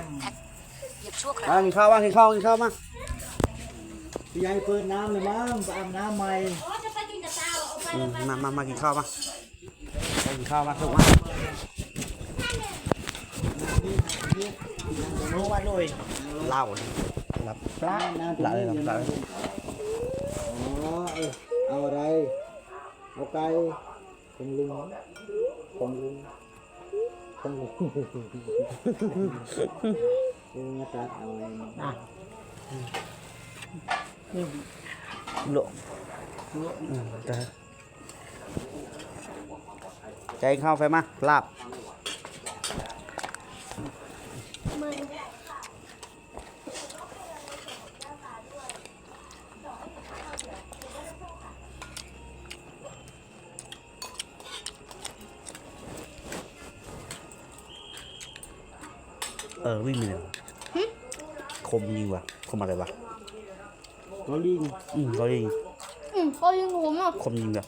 มหยิบชั่วคราวมากินข้าวมากินข้าวกินข้าวมาพี่ยายเปิดน้ำเลยมั้งไปอาบน้ำใหม่อืมมามามากินข้าวมาไปกินข้าวมาถูกมารู้ว่าด้วยเหล้าเนี่ยรับปลาน้ำหลายเลยครับหลายเลยอ๋อเออเอาอะไรเอาไก่ของลุงของลุง ของลุงลุงมาตัดเอาไว้นะหลงอืมใจเข้าไฟมาลาบเออวิ่งไปเลยวะคมยิงวะคมอะไรวะก็ลิงอืมเขายิงอืมก็ยังผมอะคมยิงแบบ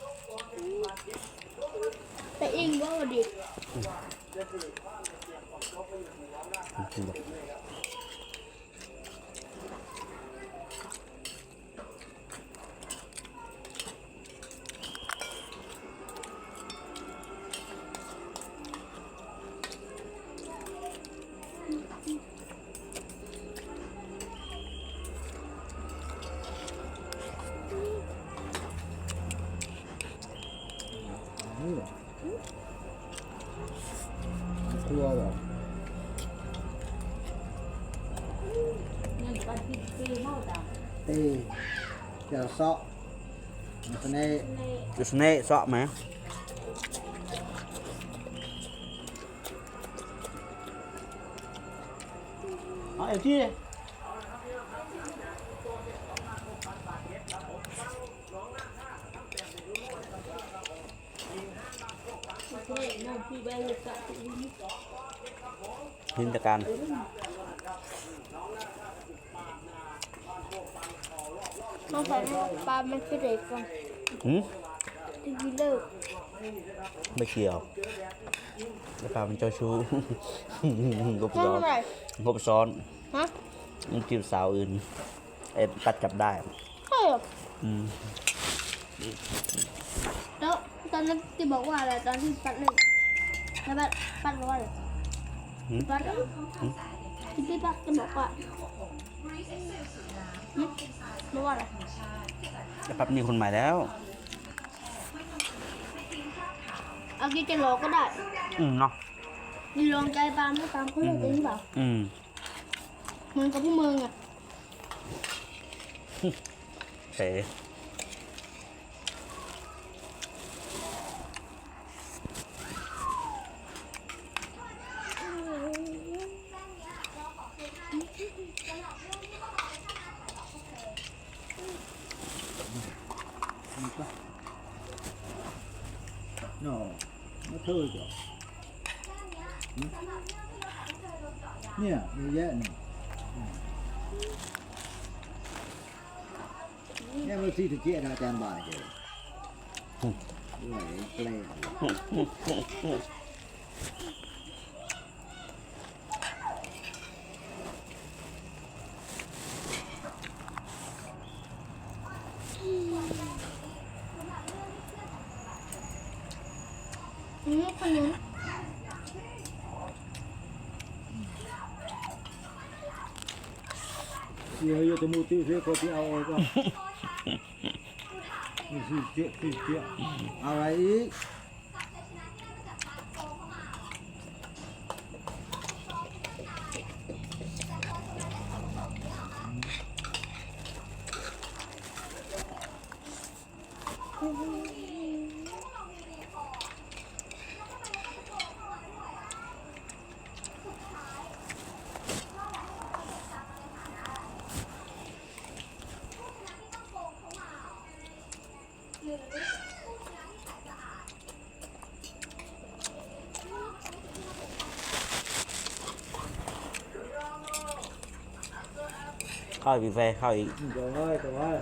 แต่อิงก็ดียิง ยวเซาะมันจะได้จุดสเน่เสาะไหมเอาไอ้ที่หินตะการ ต้องใส่ปลามันคือเด็กก่อนหืมถึงเลิกไม่เกี่ยวแล้วปลาเป็นเจ้าชู้ งบนั่นซ้อนอะไรงบซ้อนฮะมันจีบสาวอื่นเอ็ดตัดจับได้ใช่เหรออืมแล้วตอนนั้นที่บอกว่าอะไรตอนที่ปัดเล่นแล้วปัดปัดบอกว่าอะไรปัด ที่พี่ปัดจะบอกว่าหึบอกว่าอะไรแล้วปั๊บมีคนใหม่แล้วเอากี้จะรอก็ได้ อืมเนาะมีลองใจตามไม่ตามเขาเลยจริงเปล่าอืมเหมือนกับพวกมึงอะเป๋ เนาะไม่เท่าจ้ะเนี่ยมีเยอะนี่ เนี่ยมันสีตะเกียบอาจารย์บ่ายเลยด้วยเปลยอืมขนุนเดี๋ยวอยู่ตะมูตีเสียคนที่เอาเองก็มีสีเจี๊ยสีเจี๊ยอะไรอีก ข้าวอีกแฟ Thôi bị về thôi. Trời ơi, trời ơi.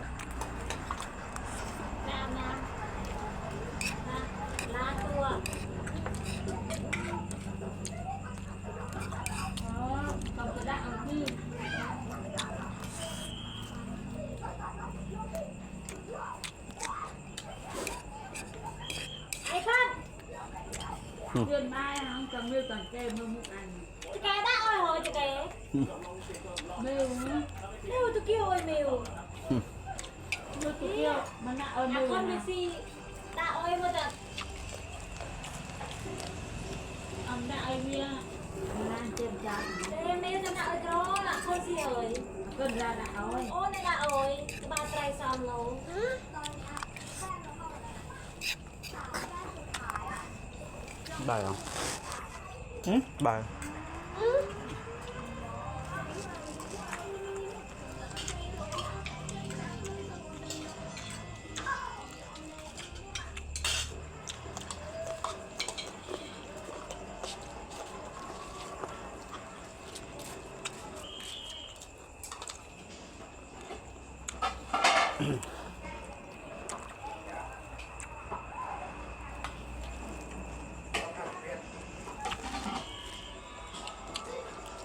Ai phân? Tiền mai hàng cầm như toàn kê mơ mụ ăn. จะแกได้อ้อยเหรอจะแก mêu nữa เร็วจะกี้อ้อยเมล mêu tụi kia mà nạ ơi นัก mêu คอนเม nè ซี่ได้อ้อยมาจาก ông đã ai bia mà ăn trên chặt เอ้เมลจะหนักอ้อยกรอน่ะคนเสียเอ้ย cơn ra đã ơi โอ้ในละอ้อยบาไตรซามโล bài không ừ? bài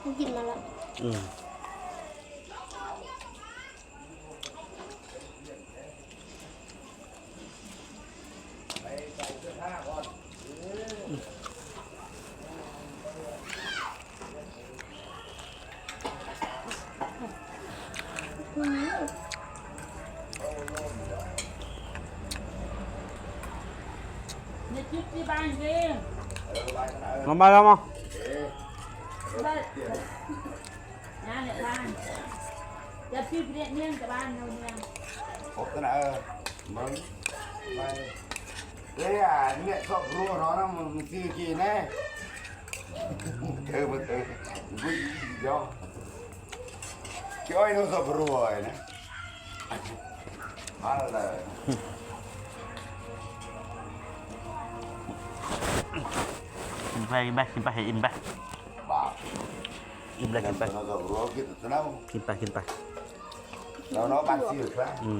กูกินมาแล้ว ừ. Nhớ chút đi ban đi nó bay không Đây Nhà này ban Giờ chút điện nhiên cả ban đâu nha พบกันเออมึงไปเฮ้ยอะเนี่ยชอบรู้เนาะนะมึงซื้อกี่แน่เธอมาเธอวิ่งยอจ้อยนู้นชอบรู้ไอ้นะมาเลย in bay in bay in bay in bay บ้า in bay แต่ in เป็ bay นเราชอบรู้กินตัวนั้น in bay in bay เราเนาะบ้านซื้อครับ ừ.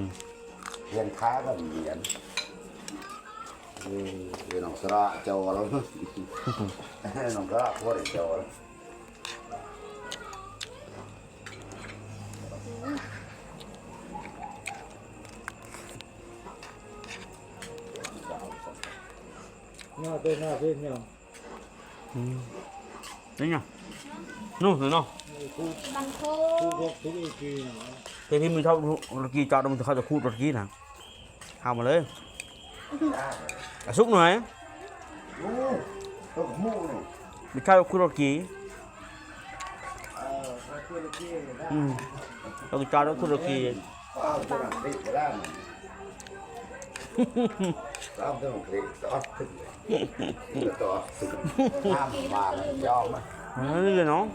เรียนค้าก็มีเรียนเออเรียนหนังสระเจ้าแล้วหนังสระพวกเจ้าแล้วหน้าเป็นหน้าเป็นเนี่ย đấy nhá nu rồi nó บังโคทุกพวกทุกอีกีนะ thế thì mình thâu rồi kia chọn mình thâu cho khu rồi kia nè hào mà lên à xúc này โอ้ตัวหมูนี่ mình thâu khu rồi kia เออตัวตัวเกี้นะ ừ rồi cho nó khu rồi kia เอาตัวนั้นติดได้มันเอาตัวนั้นติดต่อขึ้นเลยต่อขึ้นห้ามมาเลยยอมไหม đấy rồi nó ห้ามมาบ้านเฮ้ยห้ามมาเลยแต่ไปรอเริงเก้ไม่เรางโยม Đấy, nó?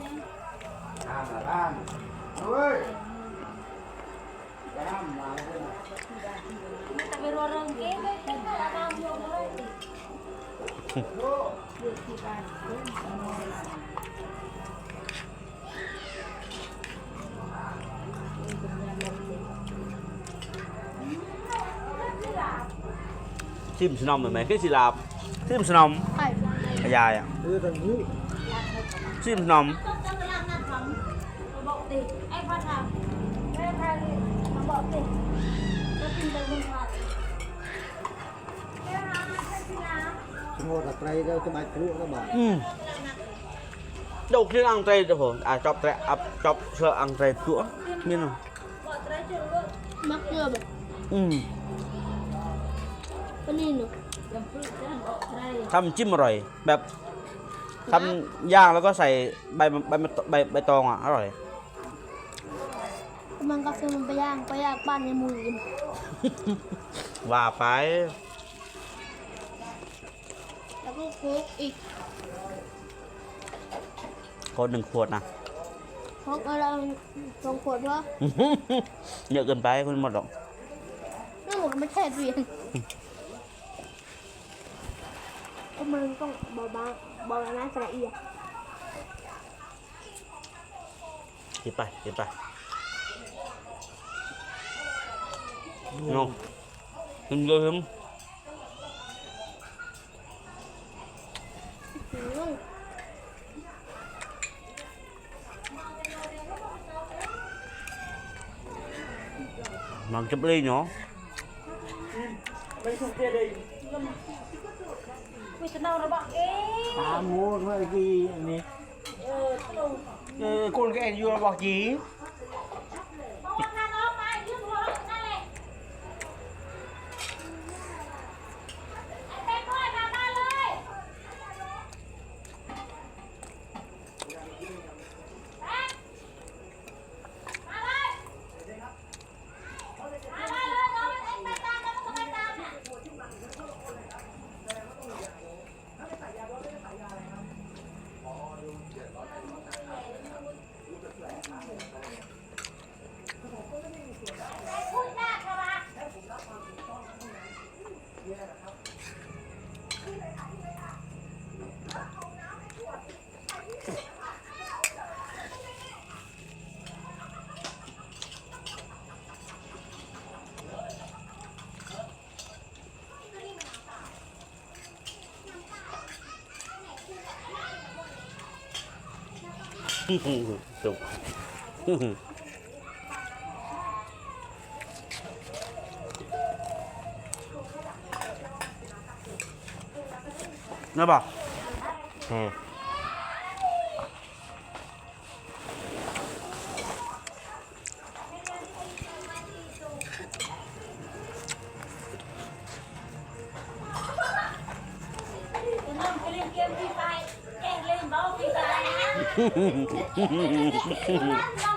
Chim snom rồi mẹ cái gì làm chim snom dài à? คือทางนี้ chim snom ต้องต้องเวลานัดทำบอกติไอ้พ่อทำไม่ใครมาบอกติแล้วกินแต่คนทำเอ้ยนะใช่สินะสมมติว่าใครก็จะมาครุก็บอก ừ đâu khi ăn tây đâu hổ à chọc tệ à chọc sợ ăn tây tủa miên rồi บอกจะได้เจอลูกมักเกลือแบบ ừ ปนี่หนูทำจิ้มอร่อยแบบ ทำย่างแล้วก็ใส่ใบใบใบใบตองอะอร่อย มันก็คือมันไปย่างไปย่างบ้านในหมูกินว่าไป แล้วก็โค้กอีกคนหนึ่งขวดนะโค้กอะไรสองขวดวะเยอะเกินไปคุณหมดหรอกนั่นหมดไม่แช่ตู้เย็นก็มันต้องเบาๆเบาๆนะสละเอียดกินไปกินไปงงกินเยอะขึ้นอืมมันจับเลี่ยเนาะวิตนอระบอกเอ๊ตามหมูเมื่อ กี้อันนี้เออตรงเออคนแกอยู่บอกจี เพราะว่าถ้าน้องมายืมรถนั่นแหละไอ้เป๊กด้วยมามาเลยแป๊กมาเลยมาเลยเลยน้องเอ็งไปตามแล้วก็ไปตามน่ะ พูดยากค่ะวะ สุกนะบ่อืมคุ อง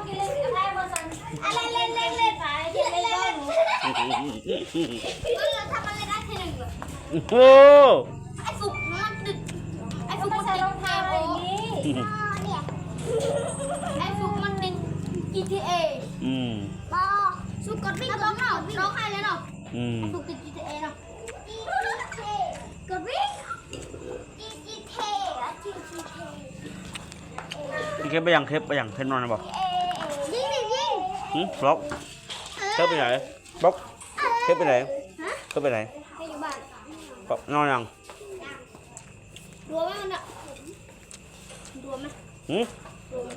กินเล่นกับใครมาสั่งอะไรเล่นเล่นเล่นไปเล่นเล่นบอลเราทำอะไรได้แค่หนึ่งเหรอโอ้ไอ้ฟุกมันดึกไอ้ไอ้ฟุฟุกกมันใส่ติรดองเทเท้าโบอะไรอย่างนี้ไอ้ฟุกมันเป็น GTA อืมบอฟุกกดวิ่งร้องเนาะร้องไห้เลยเนาะอืมฟุกติด GTA เนาะกดวิ่ง เคปไปยังเคปไปยังเคปนอนนะบอกยิงดิยิงหืมบล็อกเคปไปไหนบล็อกเคปไปไหนฮะเคปไปไหนให้อยู่บ้านบอกนอนยังรัวไหมมันอะรัวไหมหืม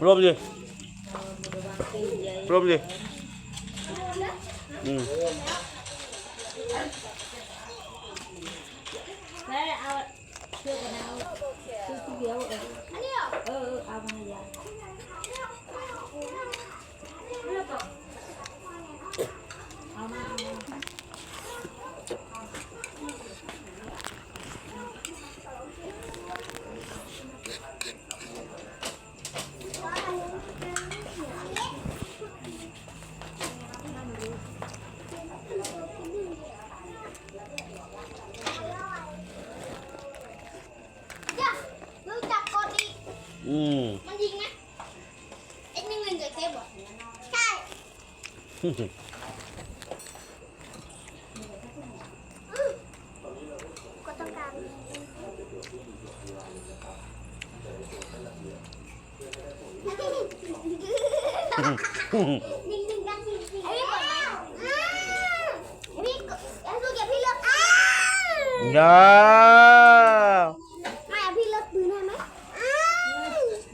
รวมดิรวมดิอืมแม่เอาเสื้อกันหนาวซื้อทีเดียวเอออันนี้เหรอเออเอามาให้ยายเอามาเอามา อย่ารู้จักกดดิ อืม มันยิงไหมไอ้หนึ่งหนึ่งกับเทปเหรอใช่ ก็ต้องการนิ่งๆกันจริงๆไอ้พี่กดไหมไอ้พี่กดไอ้ลูกอย่าพี่เลือกอ้าอย่าไม่เอาพี่เลือกปืนได้ไหมอ้า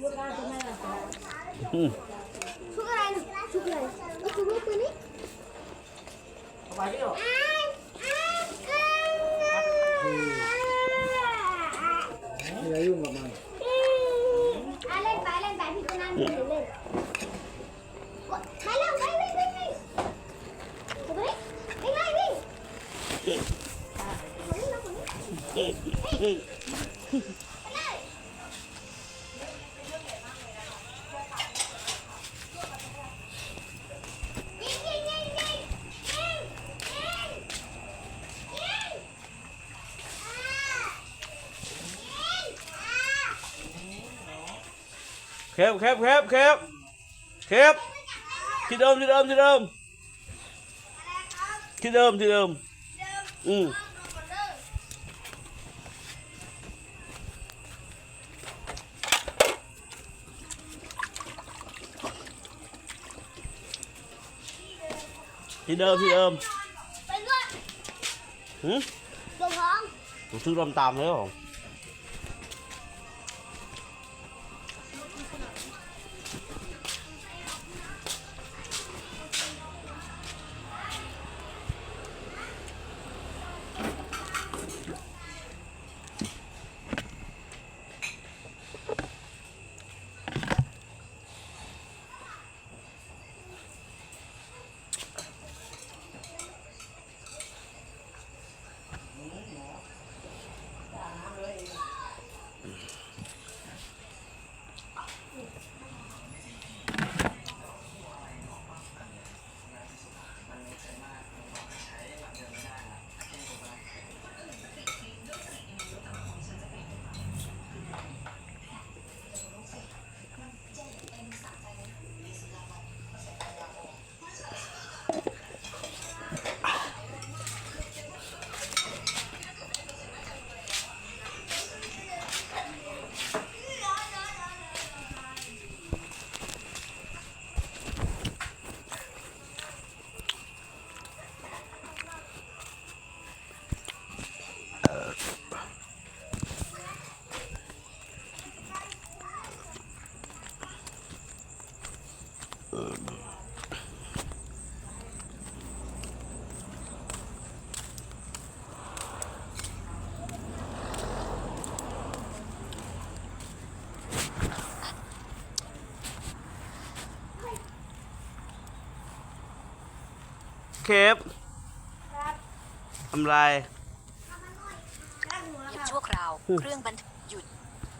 ลูกค้าจะไม่ละสาย อืม ชุกอะไรนะชุกอะไรไอ้ชุกลูกปืนนี่อ้าอ้าอ้า ไม่ได้ยุ่งกับมัน อะเล่นไปเล่นไปพี่ก็นั่งดูเล่นกดไปเร็วไปวิ่งวิ่งวิ่งกดไปวิ่งไล่วิ่งคนนี้มาคนนี้ไป เข็บเข็บเข็บเข็บเข็บที่เดิมที่เดิมที่เดิมที่เดิมที่เดิมอืม ที่เดิมที่เดิมไปด้วยหืมตัวพร้อมผมซื้อลมตามเลยเหรอ ฟทำไรลากหัวหยุดค่ะชั่วคราว เครื่องบันทึก